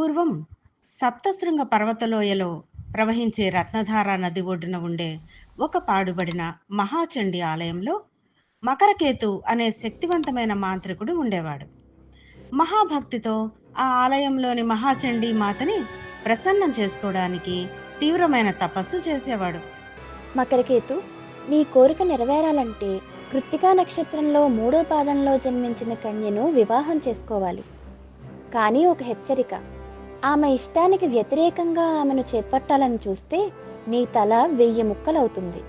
పూర్వం సప్తశృంగ పర్వతలోయలో ప్రవహించే రత్నధార నది ఒడ్డున ఉండే ఒక పాడుబడిన మహాచండి ఆలయంలో మకరకేతు అనే శక్తివంతమైన మాంత్రికుడు ఉండేవాడు. మహాభక్తితో ఆ ఆలయంలోని మహాచండీ మాతని ప్రసన్నం చేసుకోవడానికి తీవ్రమైన తపస్సు చేసేవాడు. మకరకేతు నీ కోరిక నెరవేరాలంటే కృత్తికా నక్షత్రంలో మూడో పాదంలో జన్మించిన కన్యను వివాహం చేసుకోవాలి. కానీ ఒక హెచ్చరిక ఆమె ఇష్టానికి వ్యతిరేకంగా ఆమెను చేపట్టాలని చూస్తే నీ తల వెయ్యి ముక్కలవుతుంది.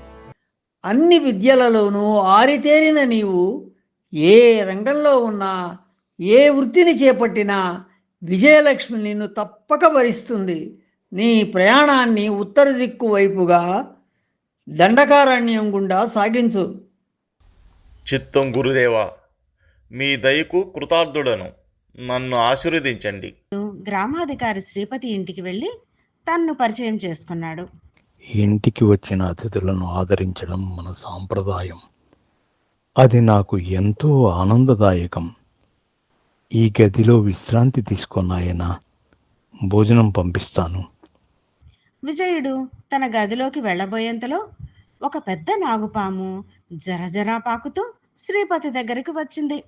అన్ని విద్యలలోనూ ఆరితేరిన నీవు ఏ రంగంలో ఉన్నా ఏ వృత్తిని చేపట్టినా విజయలక్ష్మి నిన్ను తప్పక భరిస్తుంది. నీ ప్రయాణాన్ని ఉత్తర దిక్కు వైపుగా దండకారణ్యం గుండా సాగించు. చిత్తం గురుదేవా మీ దయకు కృతార్థుడను. నన్ను ఆశీర్వదించండి. గ్రామాధికారి శ్రీపతి ఇంటికి వెళ్ళి తన్ను పరిచయం చేసుకున్నాడు. ఇంటికి వచ్చిన అతిథులను ఆదరించడం మన సాంప్రదాయం. అది నాకు ఎంతో ఆనందదాయకం. ఈ గదిలో విశ్రాంతి తీసుకున్నాయన భోజనం పంపిస్తాను. విజయుడు తన గదిలోకి వెళ్ళబోయేంతలో ఒక పెద్ద నాగుపాము జరజరా పాకుతూ శ్రీపతి దగ్గరికి వచ్చింది.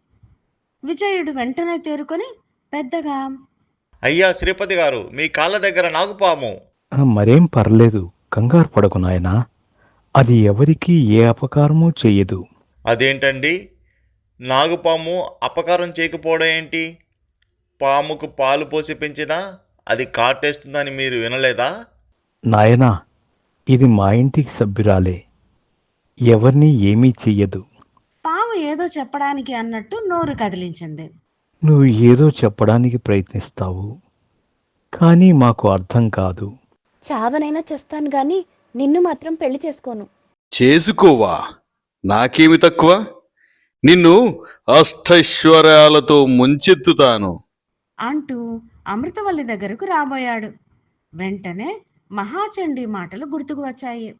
విజయుడు వెంటనే తేరుకొని పెద్దగా అయ్యా శ్రీపతి గారు మీ కాళ్ళ దగ్గర నాగుపాము. "ఆ, మరేం పర్లేదు. కంగారు పడకు నాయనా. అది ఎవరికీ ఏ అపకారమూ చెయ్యదు. అదేంటండి? నాగుపాము అపకారం చేయకపోవడం ఏంటి? పాముకు పాలు పోసి పెంచినా అది కాటేస్తుందని మీరు వినలేదా? నాయనా ఇది మా ఇంటికి సభ్యురాలే. ఎవరిని ఏమీ చెయ్యదు. ఏదో చెప్పడానికి అన్నట్టు నోరు కదిలించింది. నువ్వు ఏదో చెప్పడానికి ప్రయత్నిస్తావు కానీ మాకు అర్థం కాదు. చావనైనా చేస్తాను గాని నిన్ను మాత్రం పెళ్ళి చేసుకోను. చేసుకోవా? నాకేమి తక్కువ? నిన్ను అష్టైశ్వర్యాలతో ముంచెత్తుతాను. అంటూ అమృతవల్లి దగ్గరకు రాబోయాడు. వెంటనే మహాచండీ మాటలు గుర్తుకు వచ్చాయి.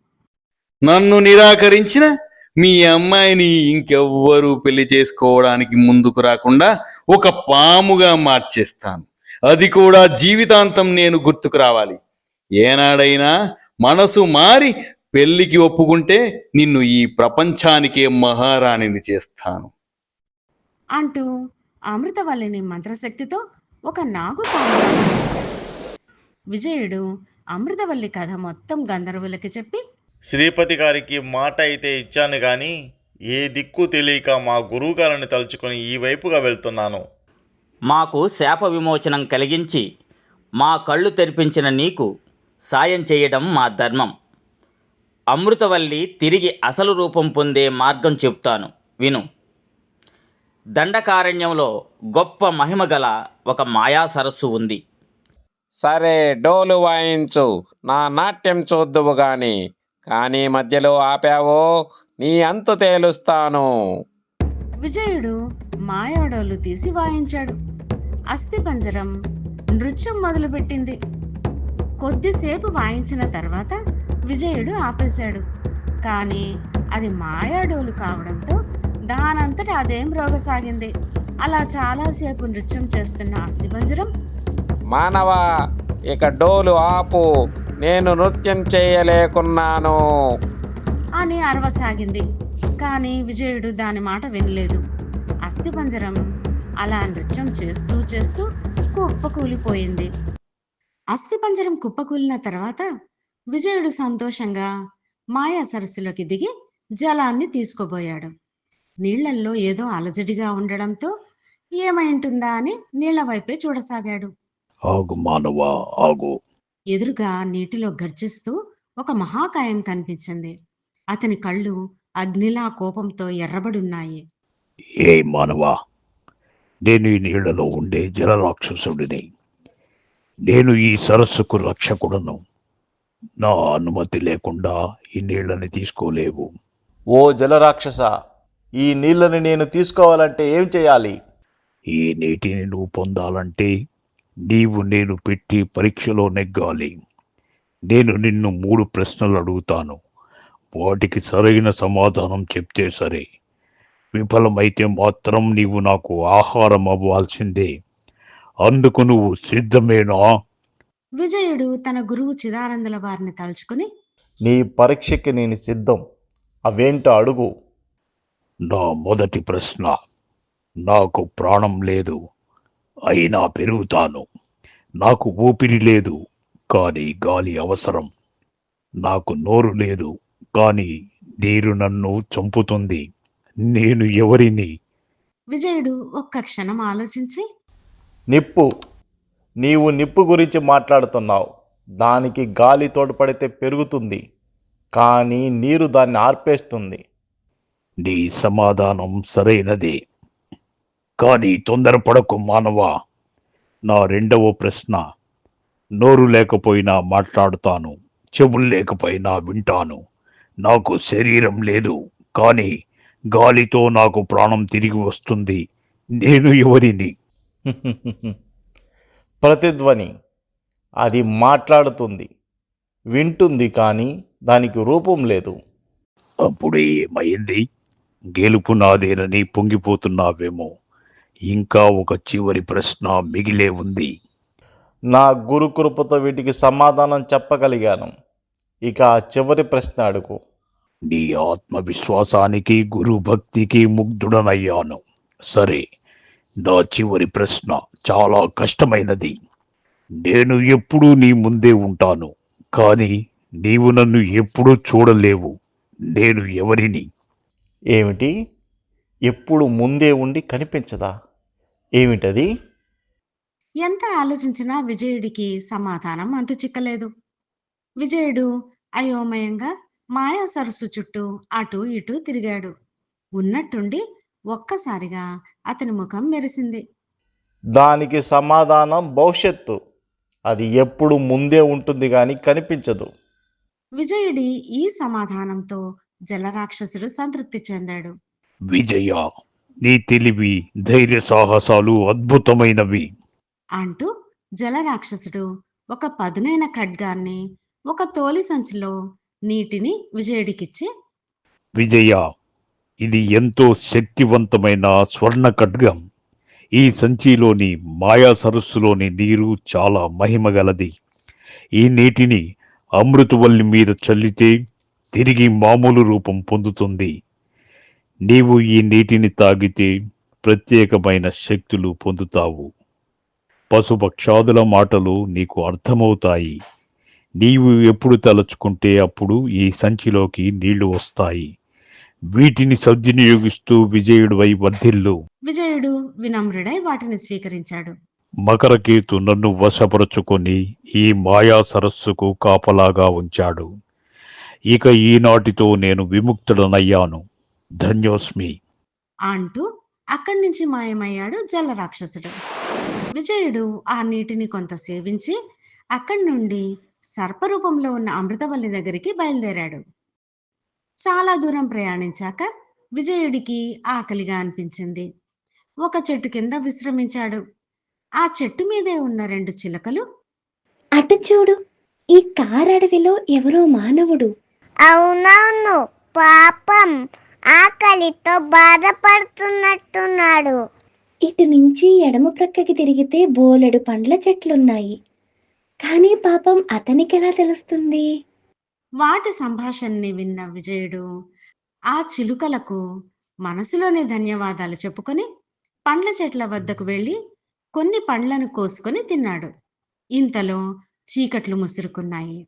నన్ను నిరాకరించిన మీ అమ్మాయిని ఇంకెవ్వరూ పెళ్ళి చేసుకోవడానికి ముందుకు రాకుండా ఒక పాముగా మార్చేస్తాను. అది కూడా జీవితాంతం నేను గుర్తుకు రావాలి. ఏనాడైనా మనసు మారి పెళ్ళికి ఒప్పుకుంటే నిన్ను ఈ ప్రపంచానికే మహారాణిని చేస్తాను. అంటూ అమృతవల్లిని మంత్రశక్తితో ఒక నాగు విజయుడు అమృతవల్లి కథ మొత్తం గంధర్వులకి చెప్పి శ్రీపతి గారికి మాట అయితే ఇచ్చాను కానీ ఏ దిక్కు తెలియక మా గురువుగారిని తలుచుకొని ఈ వైపుగా వెళ్తున్నాను. మాకు శాప విమోచనం కలిగించి మా కళ్ళు తెరిపించిన నీకు సాయం చేయడం మా ధర్మం. అమృతవల్లి తిరిగి అసలు రూపం పొందే మార్గం చెప్తాను విను. దండకారణ్యంలో గొప్ప మహిమ గల ఒక మాయా సరస్సు ఉంది. సరే డోలు వాయించు. నా నాట్యం చూద్దువు గాని కానీ మధ్యలో ఆపావో నీ అంతు తేలుస్తాను. విజయుడు మాయాడోలు తీసి వాయించాడు. అస్థిపంజరం నృత్యం మొదలుపెట్టింది. కొద్దిసేపు వాయించిన తర్వాత విజయుడు ఆపేశాడు. కానీ అది మాయాడోలు కావడంతో దానంతట అదేం రోగసాగింది. అలా చాలాసేపు నృత్యం చేస్తున్న అస్థిపంజరం మానవ ఇక డోలు ఆపు. నేను నృత్యం చేయలేకున్నాను. అని అరవసాగింది. కానీ విజయుడు దాని మాట వినలేదు. అస్థిపంజరం అలా నృత్యం చేస్తూ చేస్తూ కుప్పకూలిపోయింది. అస్థిపంజరం కుప్పకూలిన తర్వాత విజయుడు సంతోషంగా మాయా సరస్సులోకి దిగి జలాన్ని తీసుకోబోయాడు నీళ్ళల్లో ఏదో అలజడిగా ఉండడంతో ఏమై ఉంటుందా అని నీళ్ళ వైపే చూడసాగాడు. ఆగు మానవా ఆగు. ఎదురుగా నీటిలో గర్జిస్తూ ఒక మహాకాయం కనిపించింది. అతని కళ్ళు అగ్నిలా కోపంతో ఎర్రబడున్నాయి. ఏ మానవా నేను ఈ నీళ్ళలో ఉండే జలరాక్షసుడిని. నేను ఈ సరస్సుకు రక్షకుడను. నా అనుమతి లేకుండా ఈ నీళ్ళని తీసుకోలేవు. ఓ జలరాక్షస ఈ నీళ్ళని నేను తీసుకోవాలంటే ఏం చేయాలి? ఈ నీటిని నువ్వు పొందాలంటే నీవు నేను పెట్టి పరీక్షలో నెగ్గాలి. నేను నిన్ను మూడు ప్రశ్నలు అడుగుతాను. వాటికి సరైన సమాధానం చెప్తే సరే. విఫలమైతే మాత్రం నీవు నాకు ఆహారం అవ్వాల్సిందే. అందుకు నువ్వు సిద్ధమేనా? విజయుడు తన గురువు చిదానందుల వారిని తలుచుకుని నీ పరీక్షకి నేను సిద్ధం. అవేంటో అడుగు. నా మొదటి ప్రశ్న నాకు ప్రాణం లేదు. అయినా పెరుగుతాను. నాకు ఊపిరి లేదు కానీ గాలి అవసరం. నాకు నోరు లేదు కానీ నీరు నన్ను చంపుతుంది. నేను ఎవరిని? విజయుడు ఒక్క క్షణం ఆలోచించి. నిప్పు. నీవు నిప్పు గురించి మాట్లాడుతున్నావు. దానికి గాలి తోడ్పడితే పెరుగుతుంది కానీ నీరు దాన్ని ఆర్పేస్తుంది. నీ సమాధానం సరైనదే. కానీ తొందరపడకు మానవా. నా రెండవ ప్రశ్న. నోరు లేకపోయినా మాట్లాడుతాను చెవులు లేకపోయినా వింటాను. నాకు శరీరం లేదు కానీ గాలితో నాకు ప్రాణం తిరిగి వస్తుంది. నేను ఎవరిని? ప్రతిధ్వని. అది మాట్లాడుతుంది వింటుంది కానీ దానికి రూపం లేదు. అప్పుడే ఏమైంది? గెలుపు నాదేనని పొంగిపోతున్నావేమో. ఇంకా ఒక చివరి ప్రశ్న మిగిలే ఉంది. నా గురు కృపతో వీటికి సమాధానం చెప్పగలిగాను. ఇక ఆ చివరి ప్రశ్న అడుగు. నీ ఆత్మవిశ్వాసానికి గురు భక్తికి ముగ్ధుడనయ్యాను. సరే నా చివరి ప్రశ్న చాలా కష్టమైనది. నేను ఎప్పుడూ నీ ముందే ఉంటాను కానీ నీవు నన్ను ఎప్పుడూ చూడలేవు. నేను ఎవరిని? ఏమిటి? ఎప్పుడు ముందే ఉండి కనిపించదా? ఏమిటది? ఎంత ఆలోచించినా విజయుడికి సమాధానం అంతు చిక్కలేదు. విజయుడు అయోమయంగా మాయా సరస్సు చుట్టూ అటు ఇటు తిరిగాడు. ఉన్నట్టుండి ఒక్కసారిగా అతని ముఖం మెరిసింది. దానికి సమాధానం భవిష్యత్తు. అది ఎప్పుడు ముందే ఉంటుంది కానీ కనిపించదు. విజయుడి ఈ సమాధానంతో జలరాక్షసుడు సంతృప్తి చెందాడు. విజయ నీ తెలివి ధైర్య సాహసాలు అద్భుతమైనవి. అంటూ జలరాక్షసుడు ఒక పదునైన ఖడ్గాన్ని ఒక తోలి సంచిలో నీటిని విజయుడికిచ్చి విజయ ఇది ఎంతో శక్తివంతమైన స్వర్ణ ఖడ్గం. ఈ సంచిలోని మాయా సరస్సులోని నీరు చాలా మహిమగలది. ఈ నీటిని అమృతవల్లి మీద చల్లితే తిరిగి మామూలు రూపం పొందుతుంది. నీవు ఈ నీటిని తాగితే ప్రత్యేకమైన శక్తులు పొందుతావు. పశుపక్షాదుల మాటలు నీకు అర్థమవుతాయి. నీవు ఎప్పుడు తలుచుకుంటే అప్పుడు ఈ సంచిలోకి నీళ్ళు వస్తాయి. వీటిని సద్వినియోగిస్తూ విజయుడివై వర్ధిల్లు. విజయుడు వినమ్రుడై వాటిని స్వీకరించాడు. మకరకేతు నన్ను వశపరుచుకొని ఈ మాయా సరస్సుకు కాపలాగా ఉంచాడు. ఇక ఈనాటితో నేను విముక్తుడనయ్యాను. ధన్యోస్మి. అంటూ అక్కడి నుంచి మాయమయ్యాడు జలరాక్షసుడు. విజయుడు ఆ నీటిని కొంత సేవించి అక్కడి నుండి సర్పరూపంలో ఉన్న అమృతవల్లి దగ్గరికి బయలుదేరాడు. చాలా దూరం ప్రయాణించాక విజయుడికి ఆకలిగా అనిపించింది. ఒక చెట్టు కింద విశ్రమించాడు. ఆ చెట్టు మీదే ఉన్న రెండు చిలకలు అటు చూడు ఈ కారడవిలో ఎవరో మానవుడు. అవునవును పాపం. ఆకలితో బాధపడుతున్నట్టున్నాడు. ఇటు నుంచి ఎడమ ప్రక్కకి తిరిగితే బోలెడు పండ్ల చెట్లున్నాయి. కానీ పాపం అతనికెలా తెలుస్తుంది? వాటి సంభాషణని విన్న విజయుడు ఆ చిలుకలకు మనసులోనే ధన్యవాదాలు చెప్పుకొని పండ్ల చెట్ల వద్దకు వెళ్ళి కొన్ని పండ్లను కోసుకొని తిన్నాడు. ఇంతలో చీకట్లు ముసురుకున్నాయి.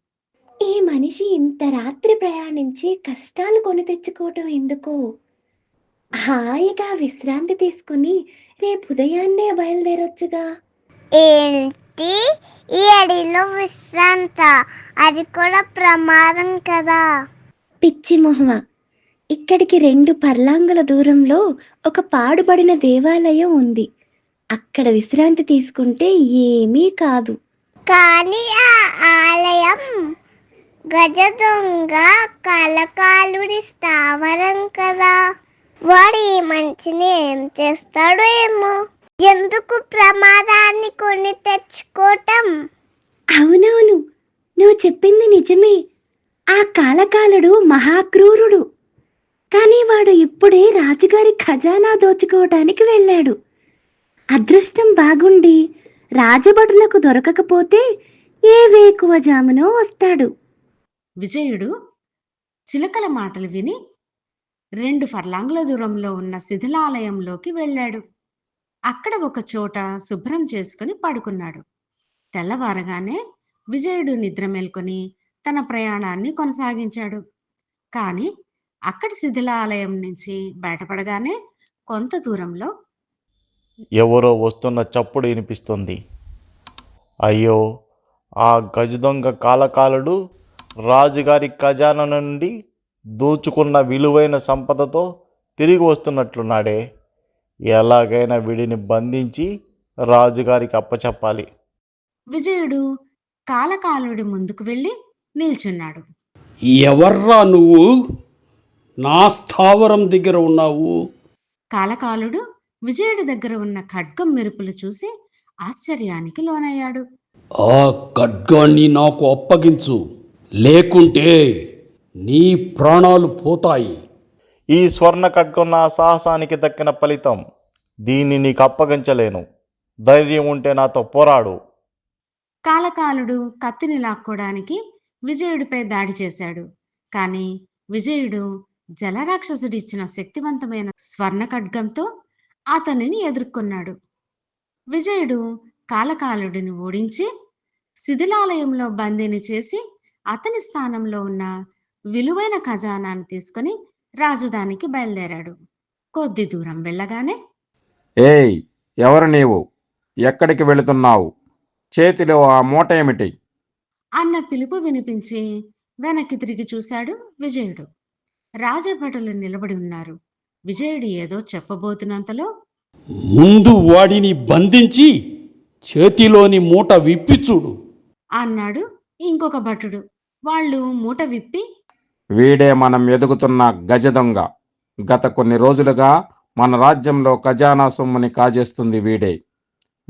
ఈ మనిషి ఇంత రాత్రి ప్రయాణించి కష్టాలు కొని తెచ్చుకోవటం ఎందుకు? హాయిగా విశ్రాంతి తీసుకుని రేపు ఉదయాన్నే బయలుదేరొచ్చుగా. ఏంటి? ఈ అడవిలో విశ్రాంత. అది కూడా ప్రమాదం కదా. పిచ్చి మొహమ. ఇక్కడికి రెండు పర్లాంగుల దూరంలో ఒక పాడుబడిన దేవాలయం ఉంది. అక్కడ విశ్రాంతి తీసుకుంటే ఏమీ కాదు. కానీ ఆ ఆలయం గజ దొంగ కలకాలుడి స్థావరం కదా. వాడు ఈ మనిషిని ఏం చేస్తాడో ఏమో. ఎందుకు ప్రమాదాన్ని కొని తెచ్చుకోవటం అవునవును నువ్వు చెప్పింది నిజమే. ఆ కాలకాలుడు మహాక్రూరుడు. కానీ వాడు ఇప్పుడే రాజుగారి ఖజానా దోచుకోవటానికి వెళ్ళాడు. అదృష్టం బాగుండి రాజభటులకు దొరకకపోతే ఏ వేకువ జామునో వస్తాడు. విజయుడు చిలకల మాటలు విని రెండు ఫర్లాంగుల దూరంలో ఉన్న శిథిలాలయంలోకి వెళ్ళాడు. అక్కడ ఒక చోట శుభ్రం చేసుకుని పడుకున్నాడు. తెల్లవారగానే విజయుడు నిద్ర మేల్కొని తన ప్రయాణాన్ని కొనసాగించాడు. కానీ అక్కడి శిథిలాలయం నుంచి బయటపడగానే కొంత దూరంలో ఎవరో వస్తున్న చప్పుడు వినిపిస్తుంది. అయ్యో ఆ గజదొంగ కాలకాలుడు రాజుగారి ఖజానా నుండి దోచుకున్న విలువైన సంపదతో తిరిగి వస్తున్నట్లున్నాడే. ఎలాగైనా వీడిని బంధించి రాజుగారికి అప్పచెప్పాలి. విజయుడు కాలకాలుడి ముందుకు వెళ్ళి నిల్చున్నాడు. ఎవర్రా నువ్వు? నా స్థావరం దగ్గర ఉన్నావు. కాలకాలుడు విజయుడి దగ్గర ఉన్న ఖడ్గం మెరుపులు చూసి ఆశ్చర్యానికి లోనయ్యాడు. ఆ ఖడ్గాన్ని నాకు అప్పగించు. లేకుంటే నీ ప్రాణాలు పోతాయి. ఈ స్వర్ణ ఖడ్గం నా సాహసానికి దక్కిన ఫలితం. దీన్ని నీకు అప్పగించలేను. ధైర్యం ఉంటే నాతో పోరాడు. కాలకాలుడు కత్తిని లాక్కోడానికి విజయుడిపై దాడి చేశాడు. కానీ విజయుడు జలరాక్షసుడిచ్చిన శక్తివంతమైన స్వర్ణ ఖడ్గంతో అతనిని ఎదుర్కొన్నాడు. విజయుడు కాలకాలుడిని ఓడించి శిథిలాలయంలో బందీని చేసి అతని స్థానంలో ఉన్న విలువైన ఖజానాను తీసుకొని రాజధానికి బయలుదేరాడు. కొద్ది దూరం వెళ్ళగానే ఏయ్ ఎవరు నీవు? ఎక్కడికి వెళుతున్నావు? చేతిలో ఆ మూట ఏమిటి? అన్న పిలుపు వినిపించి వెనక్కి తిరిగి చూశాడు విజయుడు. రాజభటులు నిలబడి ఉన్నారు. విజయుడు ఏదో చెప్పబోతున్నంతలో ముందు వాడిని బంధించి చేతిలోని మూట విప్పి చూడు. అన్నాడు ఇంకొక భటుడు. వాళ్ళు మూట విప్పి వీడే మనం ఎదుగుతున్న గజదొంగ గత కొన్ని రోజులుగా మన రాజ్యంలో ఖజానా సొమ్ముని కాజేస్తుంది వీడే.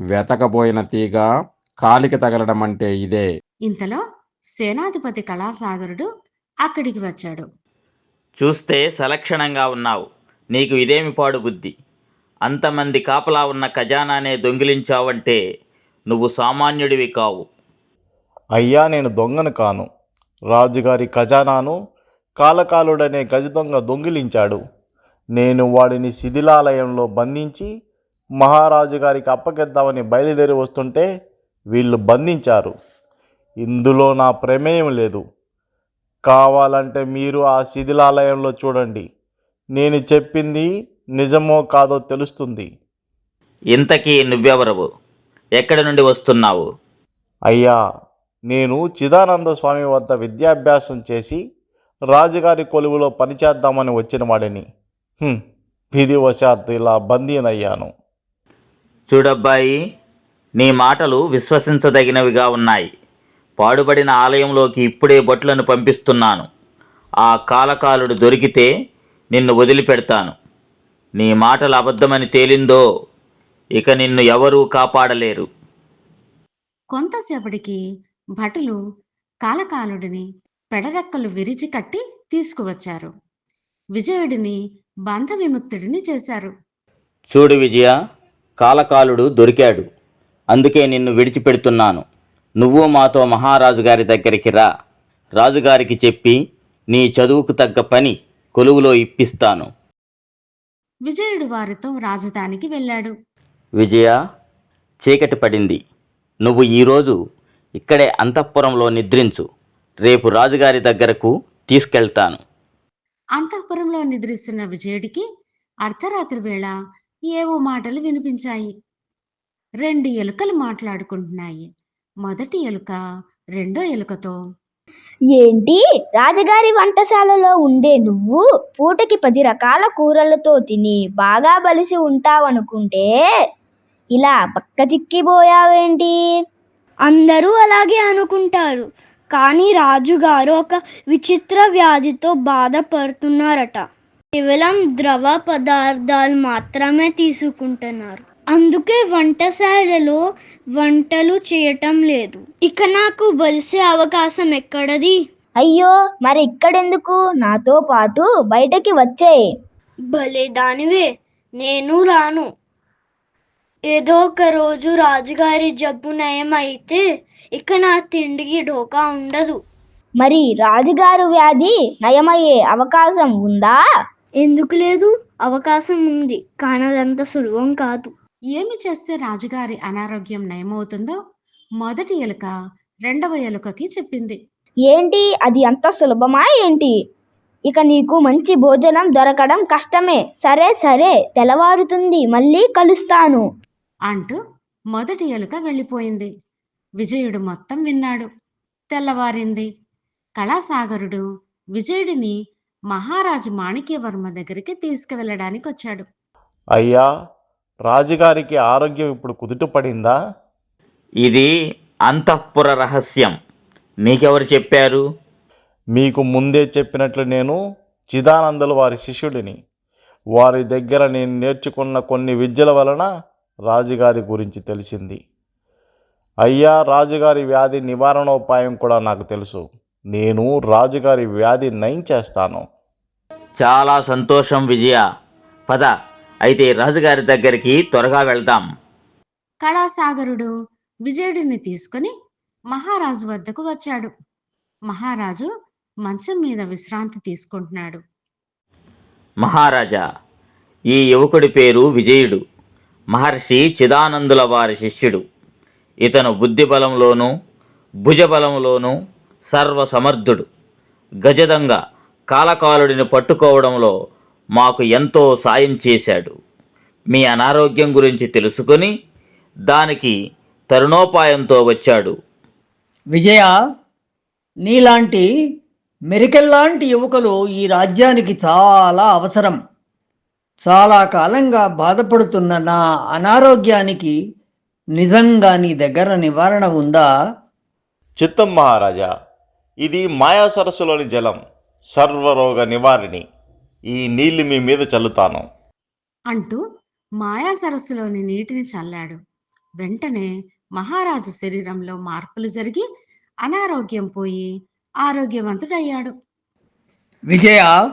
వెతకబోయిన తీగ కాలికి తగలడం అంటే ఇదే. ఇంతలో సేనాధిపతి కళాసాగరుడు అక్కడికి వచ్చాడు. చూస్తే సలక్షణంగా ఉన్నావు. నీకు ఇదేమి పాడు బుద్ధి? అంతమంది కాపలా ఉన్న ఖజానానే దొంగిలించావంటే నువ్వు సామాన్యుడివి కావు. అయ్యా నేను దొంగను కాను. రాజుగారి ఖజానాను కాలకాలుడనే గజదొంగ దొంగిలించాడు. నేను వాడిని శిథిలాలయంలో బంధించి మహారాజు గారికి అప్పగిద్దామని బయలుదేరి వస్తుంటే వీళ్ళు బంధించారు. ఇందులో నా ప్రమేయం లేదు. కావాలంటే మీరు ఆ శిథిలాలయంలో చూడండి. నేను చెప్పింది నిజమో కాదో తెలుస్తుంది. ఇంతకీ నువ్వెవరవు? ఎక్కడి నుండి వస్తున్నావు? అయ్యా నేను చిదానంద స్వామి వద్ద విద్యాభ్యాసం చేసి రాజుగారి కొలువులో పనిచేద్దామని వచ్చిన వాడిని. విధివశాత్తు ఇలా బందీనయ్యాను. చూడబ్బాయి నీ మాటలు విశ్వసించదగినవిగా ఉన్నాయి. పాడుబడిన ఆలయంలోకి ఇప్పుడే బొట్లను పంపిస్తున్నాను. ఆ కాలకాలుడు దొరికితే నిన్ను వదిలిపెడతాను. నీ మాటలు అబద్ధమని తేలిందో ఇక నిన్ను ఎవరూ కాపాడలేరు. కొంతసేపటికి భటులు కాలకాలుడిని పెడరెక్కలు విరిచి కట్టి తీసుకువచ్చారు. విజయుడిని బంధ విముక్తుడిని చేశారు. చూడు విజయ కాలకాలుడు దొరికాడు. అందుకే నిన్ను విడిచిపెడుతున్నాను. నువ్వు మాతో మహారాజు గారి దగ్గరికి రా. రాజుగారికి చెప్పి నీ చదువుకు తగ్గ పని కొలువులో ఇప్పిస్తాను. విజయుడు వారితో రాజధానికి వెళ్ళాడు. విజయ చీకటి పడింది. నువ్వు ఈరోజు ఇక్కడే అంతఃపురంలో నిద్రించు. రేపు రాజుగారి దగ్గరకు తీసుకెళ్తాను. అంతఃపురంలో నిద్రిస్తున్న విజయుడికి అర్ధరాత్రి వేళ ఏవో మాటలు వినిపించాయి. రెండు ఎలుకలు మాట్లాడుకుంటున్నాయి. మొదటి ఎలుక రెండో ఎలుకతో ఏంటి? రాజగారి వంటశాలలో ఉండే నువ్వు పూటకి పది రకాల కూరలతో తిని బాగా బలిసి ఉంటావనుకుంటే ఇలా పక్క చిక్కిపోయావేంటి అందరూ అలాగే అనుకుంటారు. కానీ రాజుగారు ఒక విచిత్ర వ్యాధితో బాధపడుతున్నారట. కేవలం ద్రవ పదార్థాలు మాత్రమే తీసుకుంటున్నారు. అందుకే వంటశాలలో వంటలు చేయటం లేదు. ఇక నాకు బలిసే అవకాశం ఎక్కడది? అయ్యో మరి ఇక్కడెందుకు? నాతో పాటు బయటకి వచ్చే భలే దానివే నేను రాను. ఏదో ఒక రోజు రాజుగారి జబ్బు నయం అయితే ఇక నా తిండికి ఢోకా ఉండదు. మరి రాజుగారు వ్యాధి నయమయ్యే అవకాశం ఉందా? ఎందుకు లేదు? అవకాశం ఉంది. కానీ అదంత సులభం కాదు. ఏమి చేస్తే రాజుగారి అనారోగ్యం నయమవుతుందో మొదటి ఎలుక రెండవ ఎలుకకి చెప్పింది. ఏంటి? అది అంత సులభమా ఏంటి? ఇక నీకు మంచి భోజనం దొరకడం కష్టమే. సరే సరే తెల్లవారుతుంది. మళ్ళీ కలుస్తాను. అంటూ మొదటి ఎలుక వెళ్ళిపోయింది. విజయుడు మొత్తం విన్నాడు. తెల్లవారింది. కళాసాగరుడు విజయుడిని మహారాజు మాణిక్యవర్మ దగ్గరికి తీసుకువెళ్ళడానికి వచ్చాడు. అయ్యా రాజుగారికి ఆరోగ్యం ఇప్పుడు కుదుటపడిందా? ఇది అంతఃపుర రహస్యం. నీకెవరు చెప్పారు? మీకు ముందే చెప్పినట్లు నేను చిదానందుల వారి శిష్యుడిని. వారి దగ్గర నేను నేర్చుకున్న కొన్ని విద్యల వలన రాజుగారి గురించి తెలిసింది. అయ్యా రాజుగారి వ్యాధి నివారణోపాయం కూడా నాకు తెలుసు. నేను రాజుగారి వ్యాధి నయం చేస్తాను. చాలా సంతోషం విజయ. పద అయితే రాజుగారి దగ్గరికి త్వరగా వెళ్దాం. కళాసాగరుడు విజయుడిని తీసుకుని మహారాజు వద్దకు వచ్చాడు. మహారాజు మంచం మీద విశ్రాంతి తీసుకుంటున్నాడు. మహారాజా ఈ యువకుడి పేరు విజయుడు. మహర్షి చిదానందుల వారి శిష్యుడు. ఇతను బుద్ధిబలంలోనూ భుజబలంలోనూ సర్వసమర్థుడు. గజదంగ కాలకాలుడిని పట్టుకోవడంలో మాకు ఎంతో సాయం చేశాడు. మీ అనారోగ్యం గురించి తెలుసుకొని దానికి తరుణోపాయంతో వచ్చాడు. విజయ నీలాంటి మెరికల్లాంటి యువకులు ఈ రాజ్యానికి చాలా అవసరం. చాలా కాలంగా బాధపడుతున్న నా అనారోగ్యానికి నిజంగా నీ దగ్గర నివారణ ఉందా? చిత్తం మహారాజా ఇది మాయా సరస్సులోని జలం సర్వరోగ నివారిణి. ఈ నీళ్ళు మీ మీద చల్లుతాను. అంటూ మాయా సరస్సులోని నీటిని చల్లాడు. వెంటనే మహారాజు శరీరంలో మార్పులు జరిగి అనారోగ్యం పోయి ఆరోగ్యవంతుడయ్యాడు. విజయ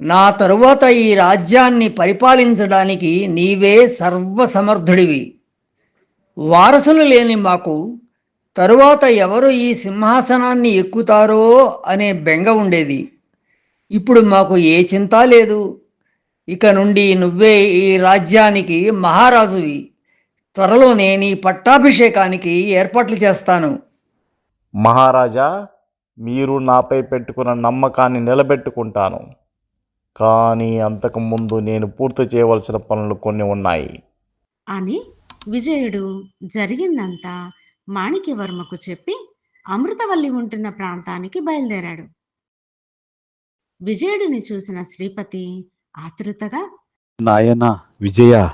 నా తరువాత ఈ రాజ్యాన్ని పరిపాలించడానికి నీవే సర్వసమర్థుడివి. వారసులు లేని మాకు తరువాత ఎవరు ఈ సింహాసనాన్ని ఎక్కుతారో అనే బెంగ ఉండేది. ఇప్పుడు మాకు ఏ చింత లేదు. ఇక నుండి నువ్వే ఈ రాజ్యానికి మహారాజువి. త్వరలోనే నీ పట్టాభిషేకానికి ఏర్పాట్లు చేస్తాను. మహారాజా మీరు నాపై పెట్టుకున్న నమ్మకాన్ని నిలబెట్టుకుంటాను. కానీ అంతకుముందు నేను పూర్తి చేయవలసిన పనులు కొన్ని ఉన్నాయి. అని విజయుడు జరిగిందంతా మాణిక్యవర్మకు చెప్పి అమృతవల్లి ఉంటున్న ప్రాంతానికి బయలుదేరాడు. విజయుడిని చూసిన శ్రీపతి ఆతృతగా నాయనా విజయ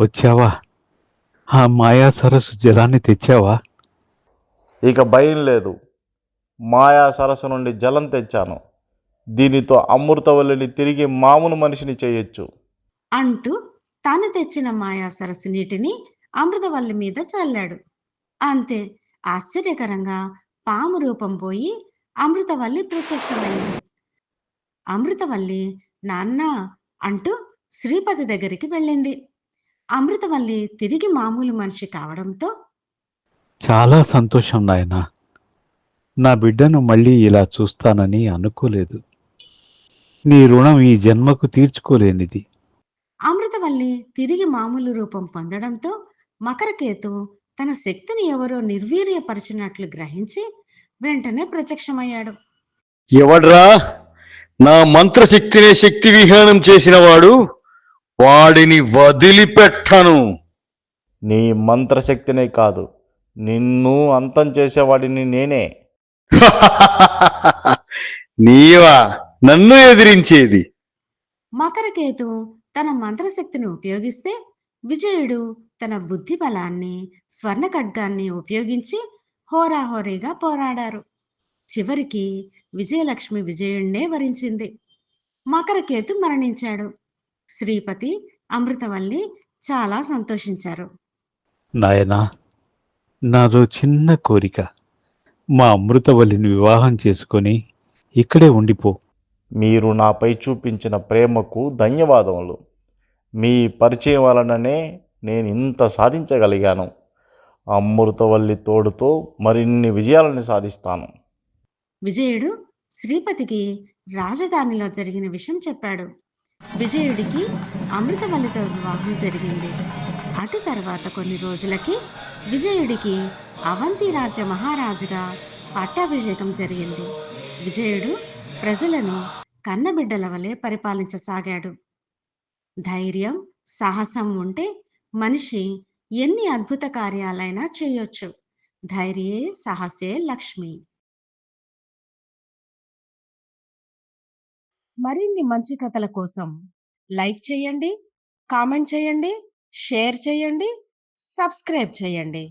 వచ్చావా? ఆ మాయా సరస్సు జలాన్ని తెచ్చావా? ఇక భయం లేదు. మాయా సరస్సు నుండి జలం తెచ్చాను. దీనితో అమృతవల్లిని తిరిగి మామూలు మనిషిని చేయొచ్చు. అంటూ తాను తెచ్చిన మాయా సరస్సు నీటిని అమృతవల్లి మీద చల్లాడు. అంతే ఆశ్చర్యకరంగా పాము రూపం పోయి అమృతవల్లి ప్రత్యక్షమైంది. అమృతవల్లి నాన్న అంటూ శ్రీపతి దగ్గరికి వెళ్ళింది. అమృతవల్లి తిరిగి మామూలు మనిషి కావడంతో చాలా సంతోషం నాయనా. నా బిడ్డను మళ్ళీ ఇలా చూస్తానని అనుకోలేదు. నీ రుణం ఈ జన్మకు తీర్చుకోలేనిది. అమృతవల్లి తిరిగి మామూలు రూపం పొందడంతో మకరకేతు తన శక్తిని ఎవరో నిర్వీర్యపరిచినట్లు గ్రహించి వెంటనే ప్రత్యక్షమయ్యాడు. ఎవడ్రా? నా మంత్రశక్తినే శక్తి విహీనం చేసిన వాడు వాడిని వదిలిపెట్టను. నీ మంత్రశక్తినే కాదు నిన్ను అంతం చేసేవాడిని నేనే. నీవా? నన్ను ఎదిరించేది. మకరకేతు తన మంత్రశక్తిని ఉపయోగిస్తే విజయుడు తన బుద్ధి బలాన్ని స్వర్ణ ఖడ్గాన్ని ఉపయోగించి హోరాహోరీగా పోరాడారు. చివరికి విజయలక్ష్మి విజయుణ్ణే వరించింది. మకరకేతు మరణించాడు. శ్రీపతి అమృతవల్లి చాలా సంతోషించారు. నాయనా నాదో చిన్న కోరిక. మా అమృతవల్లిని వివాహం చేసుకొని ఇక్కడే ఉండిపో. మీరు నాపై చూపించిన ప్రేమకు ధన్యవాదములు. మీ పరిచయం వలననే నేను ఇంత సాధించగలిగాను. అమృతవల్లి తోడుతో మరిన్ని విజయాలను సాధిస్తాను. విజయుడు శ్రీపతికి రాజధానిలో జరిగిన విషయం చెప్పాడు. విజయుడికి అమృతవల్లితో వివాహం జరిగింది. అటు తర్వాత కొన్ని రోజులకి విజయుడికి అవంతి రాజ్య మహారాజుగా పట్టాభిషేకం జరిగింది. విజయుడు ప్రజలను కన్నబిడ్డల వలె పరిపాలించసాగాడు. ధైర్యం సాహసం ఉంటే మనిషి ఎన్ని అద్భుత కార్యాలైనా చేయొచ్చు. ధైర్యే సాహసే లక్ష్మి. మరిన్ని మంచి కథల కోసం లైక్ చేయండి కామెంట్ చేయండి షేర్ చేయండి సబ్స్క్రైబ్ చేయండి.